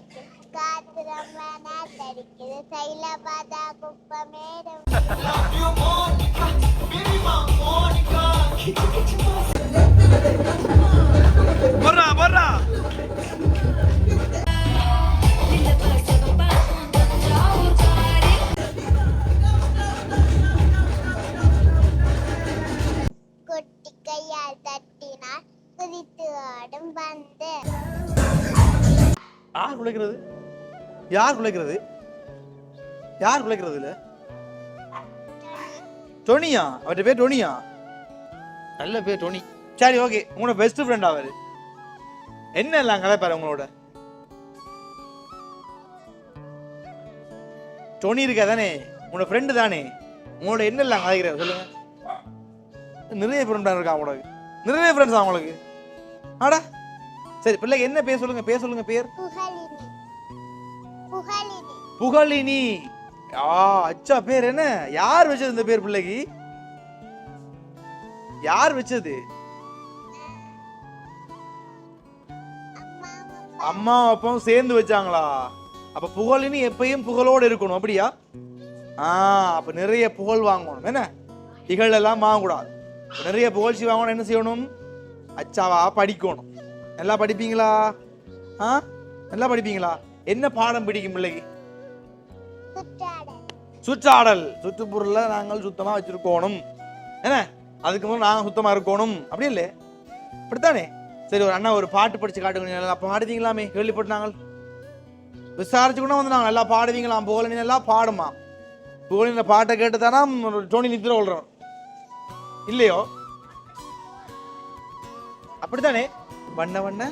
அடிக்குது காத்து ரொம்ப நாத்தடிக்குது யார் குலைக்கிறது யார் குலைக்கிறது யார் குலைக்கிறது இல்ல டொனியா. அவர்கிட்ட பேர் டொனியா? நல்ல பேர் டொனி. சரி ஓகே. உங்களோட பெஸ்ட் ஃப்ரெண்ட் அவரு. என்ன எல்லாம் கதைப்பாரு உங்களோட? டொனி இருக்கா தானே? உங்களோட ஃப்ரெண்டு தானே? உங்களோட என்ன எல்லாம் கதைக்கிறார் சொல்லுங்க. நிறைய ஃப்ரெண்டா இருக்கா உங்களுக்கு நிறைய ஃப்ரெண்ட்ஸ் அவங்களுக்கு ஆடா. சரி பிள்ளைக்கு என்ன பேர் சொல்லுங்க? பேர் சொல்லுங்க பேர். புகழினி. ஆ அச்சா பேர் என்ன? யார் வச்சது இந்த பேர் பிள்ளைக்கு? யார் வச்சது? அம்மா அப்பாவும் சேர்ந்து வச்சாங்களா? அப்ப புகழினி எப்பயும் புகழோட இருக்கணும் அப்படியா? ஆ அப்ப நிறைய புகழ் வாங்கணும் என்ன? இகழ் எல்லாம் வாங்கக்கூடாது. நிறைய புகழ்ச்சி வாங்கணும் என்ன செய்யணும்? அச்சாவா படிக்கணும். நல்லா படிப்பீங்களா? ஆ நல்லா படிப்பீங்களா? என்ன பாடம் பிடிக்கும் பிள்ளைக்கு சுற்றாடல். சுற்றுப்புறல நாங்கள் சுத்தமா வச்சிருக்கணும். என்ன? அதுக்கு முதல்ல நாங்கள் சுத்தமா இருக்கணும். அப்படி இல்லை அப்படித்தானே? சரி ஒரு அண்ணா ஒரு பாட்டு படிச்சு காட்டுங்க. நல்லா பாடுவீங்களாமே? கேள்விப்பட்டு நாங்கள். விசாரிச்சு கூட வந்து நாங்கள் நல்லா பாடுவீங்களாம். புகழனி நல்லா பாடுமா? புகழின பாட்டை கேட்டு தானே டோனி நித்திர கொள்றோம். இல்லையோ? அப்படித்தானே? வண்ண வண்ண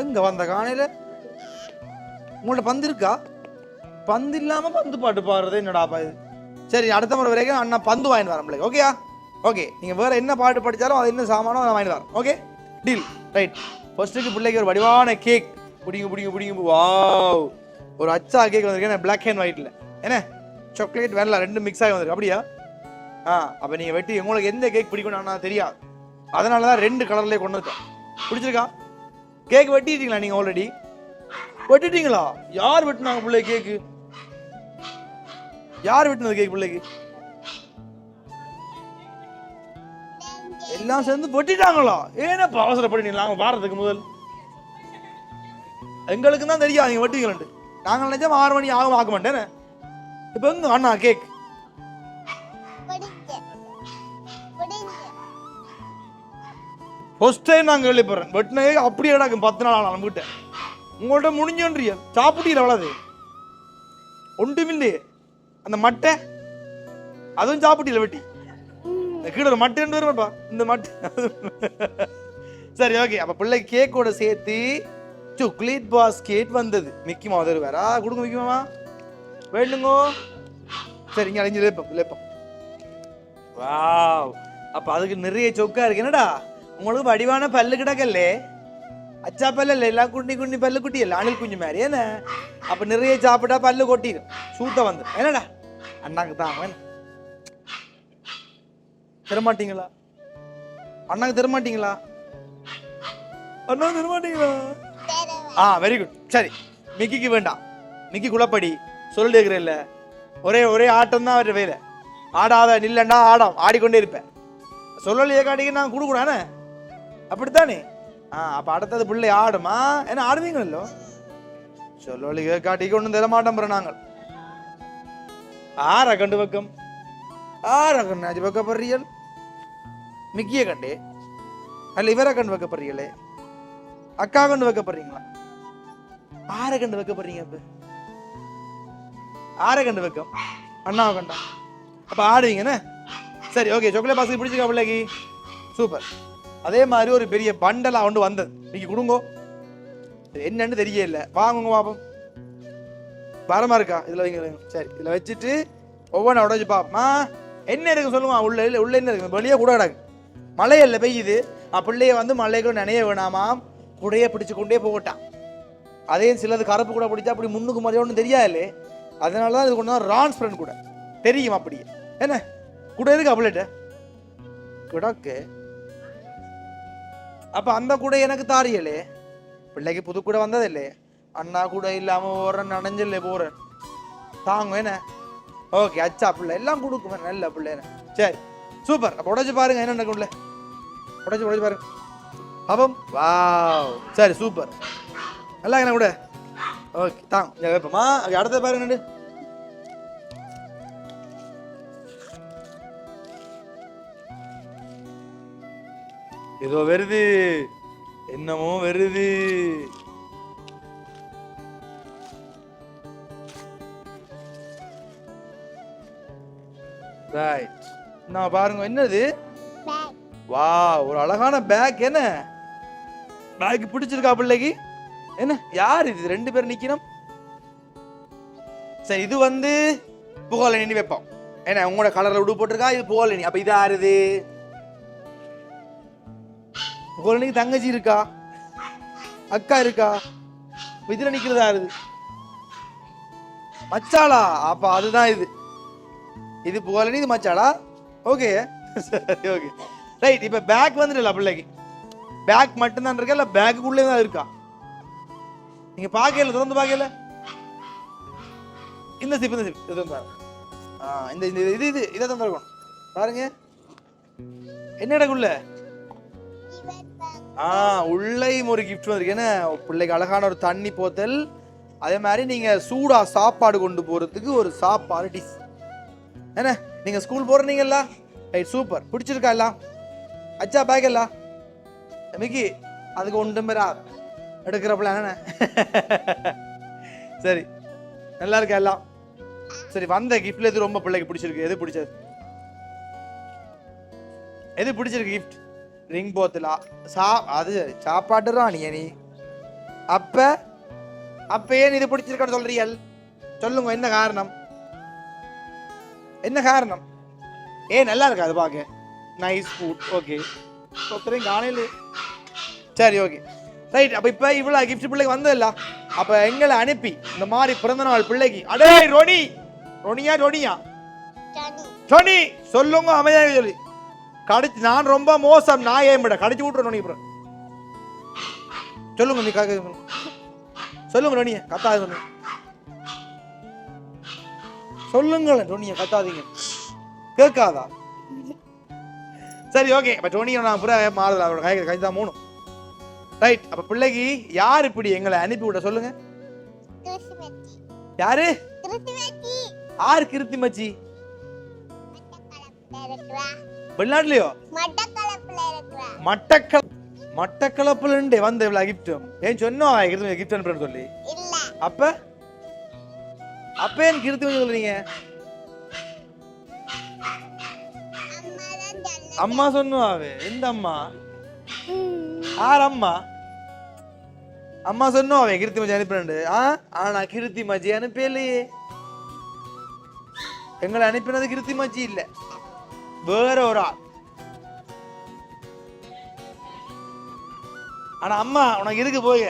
எங்க வந்த காணையில? உங்கள்ட்ட பந்து இருக்கா? பந்து இல்லாம பந்து பாட்டு பாடுறது என்னடாப்பா இது? சரி அடுத்த முறை வரைக்கும் அண்ணா பந்து வாங்கிட்டு வரேன் பிள்ளைங்க ஓகேயா ஓகே நீங்கள் வேற என்ன பாட்டு படிச்சாலும் அது என்ன சாமானோ அதை வாங்கிட்டு வரேன் ஓகே டீல் ரைட் ஃபர்ஸ்ட்டுக்கு பிள்ளைக்கு ஒரு வடிவான கேக் பிடிங்க பிடிங்க பிடிங்க வாவ் ஒரு அச்சா கேக் வந்திருக்கேன் பிளாக் அண்ட் ஒயிட்டில் என்ன? சாக்லேட் வெள்ளை ரெண்டும் மிக்ஸ் ஆகி வந்திருக்கு அப்படியா? ஆ அப்போ நீங்கள் வெட்டி உங்களுக்கு எந்த கேக் பிடிக்கும்னு அண்ணா தெரியாது. அதனால தான் ரெண்டு கலர்லேயே கொண்டு வந்துட்டேன் பிடிச்சிருக்கா? கேக் வெட்டிட்டீங்களா நீங்கள் ஆல்ரெடி வெட்டிட்டீங்களா? யார் வெட்டினாங்க பிள்ளை கேக்கு யார் வெட்டினது கேக் பிள்ளைக்கு? எல்லாம் சேர்ந்து வெட்டிட்டாங்களா? ஏன்னா அவசரப்படி நாங்கள் வாரத்துக்கு முதல். எங்களுக்கு தான் தெரியாது நீங்கள் வெட்டுவீங்களான்ட்டு. நாங்கள் நினைச்சா ஆறு மணி ஆகும் ஆக்க மாட்டேன் இப்போ எங்க அண்ணா கேக் ஃபர்ஸ்ட் டைம் நான் கேள்விப்படுறேன் வெட்டினே அப்படியே கிடக்கும் பத்து நாள் ஆனாலும் வீட்டை. உங்கள்கிட்ட முடிஞ்சோன்றியா சாப்பிட்டீங்க அவ்வளோது ஒன்றுமில்லையே. அந்த மட்டை அதுவும் சாப்பிட்டீல வெட்டி. இந்த கீழே ஒரு மட்டை ரெண்டு வருமாப்பா இந்த மட்டை சரி ஓகே. அப்போ பிள்ளை கேக்கோட சேர்த்து சாக்லேட் பாஸ்கெட் வந்தது. மிக்கி மாவு வேற வேறா கொடுங்க மிக்கி மாமா. வேண்டுங்கோ. சரி இங்கே அழிஞ்சு லேப்பம் லேப்பம். வாவ். அப்போ அதுக்கு நிறைய சொக்கா இருக்கு. என்னடா? உங்களுக்கு வடிவான பல்லு கிடக்கல்லே அச்சா பல்லு எல்லாம் குண்டி குண்டி பல்லு குட்டி இல்லை அணில் குஞ்சு மாதிரி என்ன அப்ப நிறைய சாப்பிட்டா பல்லு கொட்டிடும் சூத்த வந்து என்னடா அண்ணாக்கு தான் அவன் தரமாட்டீங்களா? அண்ணாக்கு தரமாட்டீங்களா? அண்ணா தரமாட்டீங்களா? ஆ வெரி குட் சரி மிக்கிக்கு வேண்டாம். மிக்கி குழப்படி சொல்லிட்டு இல்ல ஒரே ஒரே ஆட்டம் தான் அவர் வேலை. ஆடாத நில்லண்டா ஆடம் ஆடிக்கொண்டே இருப்பேன். சொல்லலையே காட்டிக்கு நான் கொடுக்கூடானே அப்படித்தானே? ஆ அப்போ அடுத்தது பிள்ளை ஆடுமா. என்ன ஆடுவீங்களோ? சொல்லி காட்டிக்கு ஒன்றும் தர மாட்டோம் பிற நாங்கள். ஆற கண்டு பக்கம் ஆற கண்டு பக்கம் பறியல் மிக்கிய கண்டே. அல்ல இவரை கண்டு வைக்க வைக்கப்படுறீங்களே அக்கா கண்டு வைக்க வைக்கப்படுறீங்களா? ஆரை கண்டு வைக்க வைக்கப்படுறீங்க அப்ப. ஆரை கண்டு வைக்கம். அண்ணாவை கண்டா. அப்ப ஆடுவீங்கண்ணே சரி ஓகே சாக்லேட் பாஸ்கெட் பிடிச்சிருக்கா பிள்ளைக்கு? சூப்பர் அதே மாதிரி ஒரு பெரிய பண்டலாக ஒன்று வந்தது. இன்னைக்கு கொடுங்கோ. என்னன்னு என்னன்னு இல்லை. வாங்குங்க பாப்போம். பாரமா இருக்கா? இதில் வைங்க வைங்க. சரி இதில் வச்சுட்டு ஒவ்வொன்றா உடஞ்சி பாப்போமா. என்ன இருக்கு சொல்லுமா உள்ள இல்லை உள்ள என்ன இருக்கு? வெளியே கூட கிடக்கு. மழையல்ல பெய்யுது. ஆ, பிள்ளைய வந்து மழைக்குள்ள நினைய வேணாமாம். குடையை பிடிச்சு கொண்டே போகட்டான். அதே சிலது கருப்பு கூட பிடிச்சா அப்படி முன்னுக்கு ஒன்றும் தெரியாது. அதனால தான் இது கொண்டு ரான்ஸ் ஃப்ரெண்ட் கூட. தெரியும் அப்படி என்ன? கூட இருக்கு புல்லட்டு கிடக்கு. அப்போ அந்த கூட எனக்கு தாரியலே. பிள்ளைக்கு புது கூட வந்ததில்லே. அண்ணா கூட இல்லாமல் போகிறேன் நனைஞ்சல்லே போகிறேன் தாங்க என்ன? ஓகே அச்சா பிள்ளை. எல்லாம் கொடுக்குமே. நல்ல பிள்ளை சரி சூப்பர் அப்போ உடைச்சு பாருங்க என்ன நடக்கும்ல? உள்ள உடைச்சு உடைச்சு பாருங்க. அப்பம் வா சரி சூப்பர் நல்லா என்ன கூட. ஓகே தாங்க இங்க வைப்போமா? அடுத்த பாருங்க ஏதோ வருது. என்னமோ வருது. ரைட் நான் பாருங்க என்னது? வா ஒரு அழகான பேக் என்ன? பேக் பிடிச்சிருக்கா பிள்ளைக்கு? என்ன? யார் இது? ரெண்டு பேரும் நிக்கணும்? சரி இது வந்து புகழனி வைப்போம். என்ன உங்களோட கலர்ல உடு போட்டிருக்கா? இது புகழனி அப்ப இது யாரு இது? புகழனிக்கு தங்கச்சி இருக்கா? அக்கா இருக்கா? இதில் நிற்கிறதா இது? மச்சாளா? அப்போ அதுதான் இது. இது புகழனி இது மச்சாளா? ஓகே. சரி ஓகே. ரைட் இப்போ பேக் வந்துடல பிள்ளைக்கு. பேக் மட்டும்தான் இருக்கா இல்லை பேக்குக்குள்ளே தான் இருக்கா? நீங்கள் பார்க்கல திறந்து பார்க்கல? இந்த சிப் இந்த சிப் இது ஆ இந்த இந்த இது இது இதை தான் பாருங்க. என்ன இடக்குள்ள ஆ உள்ளேயும் ஒரு கிஃப்ட் வந்திருக்கு. பிள்ளைக்கு அழகான ஒரு தண்ணி போத்தல். அதே மாதிரி நீங்க சூடா சாப்பாடு கொண்டு போறதுக்கு ஒரு சாப்பாடு டிஷ் என்ன நீங்க ஸ்கூல் போறீங்கல்ல? ரைட் சூப்பர் பிடிச்சிருக்கா எல்லாம்? அச்சா பேக் எல்லாம்? மிக்கி அதுக்கு ஒன்றும் பேரா எடுக்கிறப்பல என்ன? சரி. நல்லா இருக்கா எல்லாம்? சரி வந்த கிஃப்ட்ல எது ரொம்ப பிள்ளைக்கு பிடிச்சிருக்கு? எது பிடிச்சது? எது பிடிச்சிருக்கு கிஃப்ட் ரிங் போத்தலா சா அது சாப்பாடு ராணி நீ அப்ப அப்ப ஏன் இது பிடிச்சிருக்கான்னு சொல்றீர்கள்? சொல்லுங்க என்ன காரணம்? என்ன காரணம்? ஏ நல்லா இருக்கா அது பார்க்க நைஸ் ஃபுட் ஓகே ஒருத்தரையும் காணையில் சரி ஓகே ரைட் அப்ப இப்ப இவ்வளவு கிஃப்ட் பிள்ளைக்கு வந்ததில்ல. அப்ப எங்களை அனுப்பி இந்த மாதிரி பிறந்த நாள் பிள்ளைக்கு. அடே ரோனி! ரோனியா ரோனியா? டோனி சொல்லுங்க அமைதியாக சொல்லி கடிச்சு நான் ரொம்ப மோசம். நான் ஏன் விட கடிச்சு விட்டுறேன் சொல்லுங்க நீ சொல்லுங்க நோனிய கத்தாது நோனி சொல்லுங்களேன் டோனிய கத்தாதீங்க. கேட்காதா? சரி ஓகே. அப்ப டோனியை நான் புற மாறுதல் அவரோட கை கை தான் மூணும். ரைட் அப்ப பிள்ளைக்கு யார் இப்படி எங்களை அனுப்பி விட சொல்லுங்க. யாரு? யார் கிருத்தி மச்சி மட்டக்களப்புல வெளிநாட்டுலயோ மட்டக்களப்புல மட்டக்கள மட்டக்களப்புலண்டே வந்த இவ்வளவு கிஃப்ட் ஏன் சொன்னோம் கிருத்தி கிஃப்ட் அனுப்புறேன்னு சொல்லி? அப்ப? அப்ப ஏன் கிருத்தி சொல்றீங்க? அம்மா சொன்னாவே எந்த அம்மா? ஆர் அம்மா? அம்மா சொன்னாவே கிருத்தி மச்சி அனுப்புறேன் ஆ? ஆனா கிருத்தி மச்சி அனுப்பலையே. எங்களை அனுப்பினது கிருத்தி மச்சி இல்ல. வேற ஒரு ஆள். ஆனா அம்மா உனக்கு இருக்கு போய்?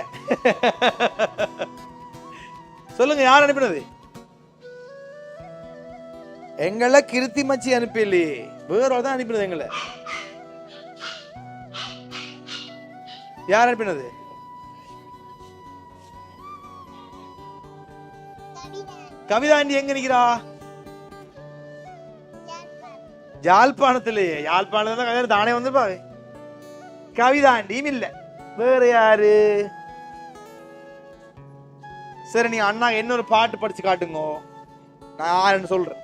சொல்லுங்க யார் அனுப்பினது? எங்களை கிருத்தி மச்சி அனுப்பலையே வேற தான் அனுப்பினது எங்களை. யார் அனுப்பினது? கவிதா ஆண்டி எங்க நிக்கிறா? யாழ்ப்பாணத்திலேயே. யாழ்ப்பாணத்துல தான் கவிதா தானே வந்திருப்பாவே. கவிதாண்டியும் இல்லை. வேற யாரு? சரி நீ அண்ணா இன்னொரு பாட்டு படிச்சு காட்டுங்க. நான் யாருன்னு சொல்றேன்.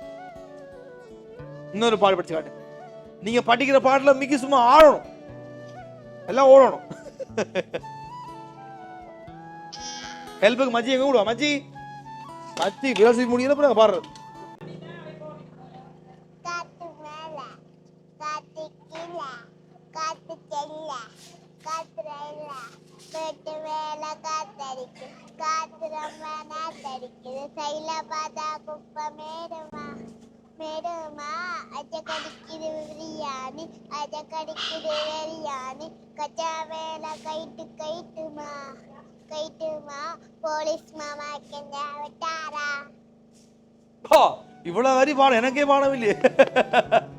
இன்னொரு பாட்டு படிச்சு காட்டு. நீங்க படிக்கிற பாட்டுல மிக்க சும்மா ஆடணும். எல்லாம் ஓடணும். ஹெல்ப்புக்கு மச்சி எங்க விடுவா? மஜ்ஜி மச்சி விளாசி முடியல பாடுறது. காத்து கீழே காத்து செல்ல காத்து ரயில வீட்டு மேல காத்தடிக்கு காத்து ரொம்ப நாத்தடிக்குது சைல பார்த்தா குப்பை மேடுமா? மேடுமா? அஜ கடிக்குது பிரியாணி அஜ கடிக்குது பிரியாணி. கச்சா மேல கைட்டு கைட்டுமா? கைட்டுமா? போலீஸ் மாமா கெஞ்சா விட்டாரா? போ இவ்வளவு வரி பாடம் எனக்கே பாடம் இல்லையே.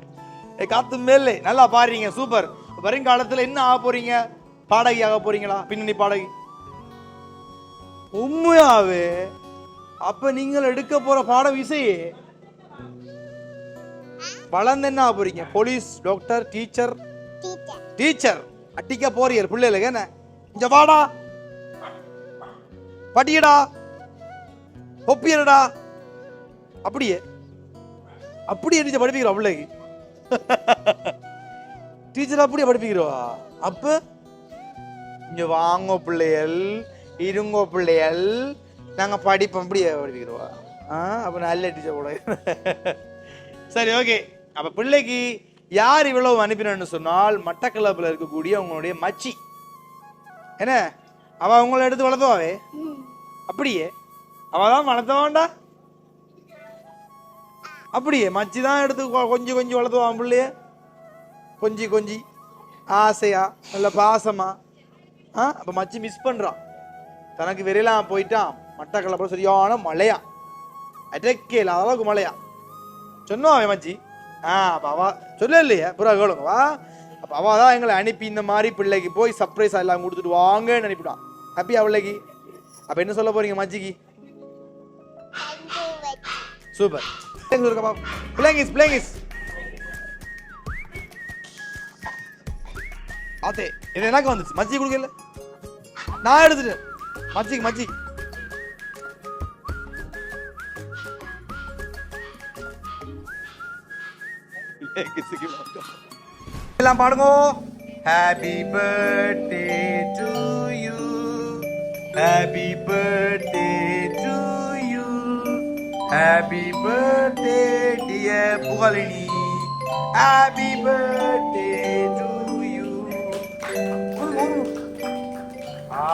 காத்து மேலே. நல்லா பாடுறீங்க சூப்பர். வருங்காலத்துல என்ன ஆக போறீங்க? பாடகி ஆக போறீங்களா? பின்னணி பாடகி. உண்மையாவே அப்ப நீங்கள் எடுக்க போற பாடம் இசையே? வளர்ந்து என்ன ஆக போறீங்க? Police doctor teacher? டீச்சர். அட்டிக்க போறீர் பிள்ளைகளுக்கு என்ன? இங்க வாடா. படியடா. ஒப்பியடா அப்படியே. அப்படியே டீச்சர் படிப்பிக்கிறோம் பிள்ளைக்கு. டீச்சர் அப்படியே படிப்பிக்கிறோவா? அப்ப? இங்க வாங்கோ பிள்ளைகள் இருங்கோ பிள்ளைகள். நாங்க படிப்போம். அப்படியே படிப்பிக்கிறோவா? ஆ அப்ப நல்ல டீச்சர் போட சரி ஓகே அப்ப பிள்ளைக்கு யார் இவ்வளவு அனுப்பினு சொன்னால் மட்டக்களப்பில் இருக்கக்கூடிய உங்களுடைய மச்சி. என்ன? அவ உங்களை எடுத்து வளர்த்துவாவே? அப்படியே? அவ தான் வளர்த்தவாண்டா அப்படியே மச்சி தான் எடுத்து கொஞ்சம் கொஞ்சம் வளர்த்துவான் பிள்ளைய? கொஞ்சி கொஞ்சி. ஆசையா நல்ல பாசமா. ஆ அப்போ மச்சி மிஸ் பண்ணுறான் தனக்கு வெளியெல்லாம் போயிட்டான். மட்டக்களப்பில் சரியான மழையா. அடக்கேல அளவுக்கு மழையா. சொன்னோம் அவன் மச்சி. ஆ அப்போ அவ சொல்ல இல்லையே புறா கேளுங்க வா. அப்போ அவள் தான் எங்களை அனுப்பி இந்த மாதிரி பிள்ளைக்கு போய் சர்ப்ரைஸ் எல்லாம் கொடுத்துட்டு வாங்கன்னு அனுப்பிட்டான் ஹாப்பி அவளைக்கு அப்போ என்ன சொல்ல போகிறீங்க மச்சிக்கு? சூப்பர் இருக்கா பிள்ளைங்கிஸ் பிள்ளைங்கிஸ் ஆத்தே இது எனக்கு வந்துச்சு. மச்சி கொடுக்கல. நான் எடுத்துட்டேன். மச்சிக்கு மச்சி எல்லாம் பாடுங்க. Happy birthday to you happy birthday happy birthday dear Pugazhini happy birthday to you ah